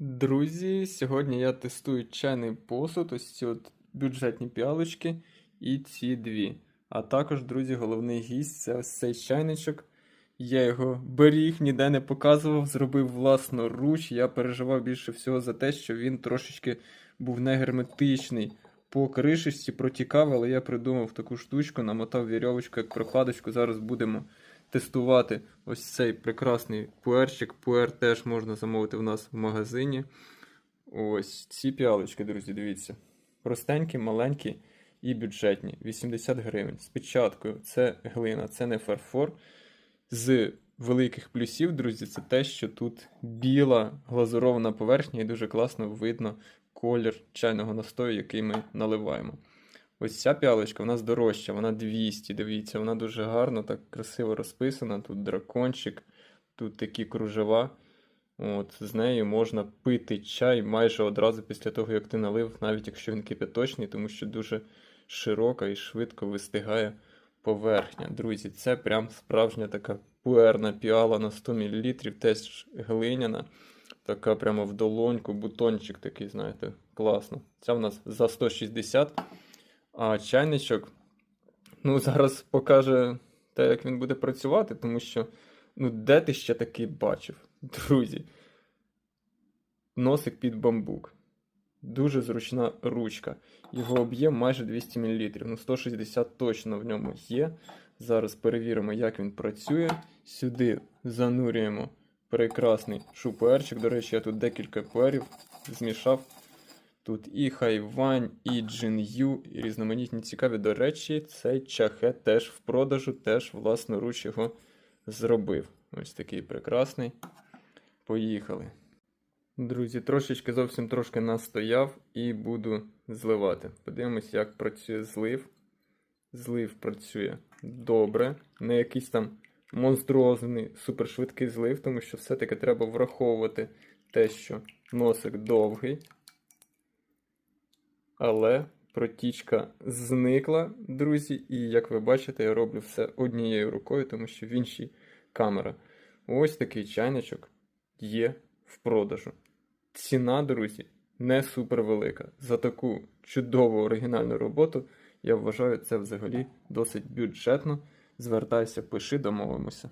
Друзі, сьогодні я тестую чайний посуд, ось ці от бюджетні піалочки і ці дві. А також, друзі, головний гість це ось цей чайничок. Я його беріг, ніде не показував, зробив власноруч. Я переживав більше всього за те, що він трошечки був не герметичний. По кришечці протікав, але я придумав таку штучку, намотав вірьовочку як прокладочку. Зараз будемо тестувати ось цей прекрасний пуерчик. Пуер теж можна замовити в нас в магазині. Ось ці піалочки, друзі, дивіться. Простенькі, маленькі і бюджетні. 80 гривень. Спочатку це глина, це не фарфор. З великих плюсів, друзі, це те, що тут біла глазурована поверхня і дуже класно видно колір чайного настою, який ми наливаємо. Ось ця піалочка, вона дорожча, вона 200, дивіться, вона дуже гарно, так красиво розписана. Тут дракончик, тут такі кружева. От, з нею можна пити чай майже одразу після того, як ти налив, навіть якщо він кипяточний, тому що дуже широка і швидко вистигає поверхня. Друзі, це прям справжня така пуерна піала на 100 мл, теж глиняна. Така прямо в долоньку, бутончик такий, знаєте, класно. Ця в нас за 160. А чайничок, ну, зараз покаже те, як він буде працювати, тому що, ну, де ти ще такий бачив, друзі? Носик під бамбук. Дуже зручна ручка. Його об'єм майже 200 мл. Ну, 160 точно в ньому є. Зараз перевіримо, як він працює. Сюди занурюємо прекрасний шупуерчик. До речі, я тут декілька пуерів змішав. Тут і хайвань, і джин'ю, і різноманітні цікаві. До речі, цей чахет теж в продажу, теж власноруч його зробив. Ось такий прекрасний. Поїхали. Друзі, трошечки зовсім трошки настояв і буду зливати. Подивимось, як працює злив. Злив працює добре. Не якийсь там монструозний супершвидкий злив, тому що все-таки треба враховувати те, що носик довгий. Але протічка зникла, друзі, і як ви бачите, я роблю все однією рукою, тому що в іншій камера. Ось такий чайничок є в продажу. Ціна, друзі, не супер велика. За таку чудову оригінальну роботу, я вважаю, це взагалі досить бюджетно. Звертайся, пиши, домовимося.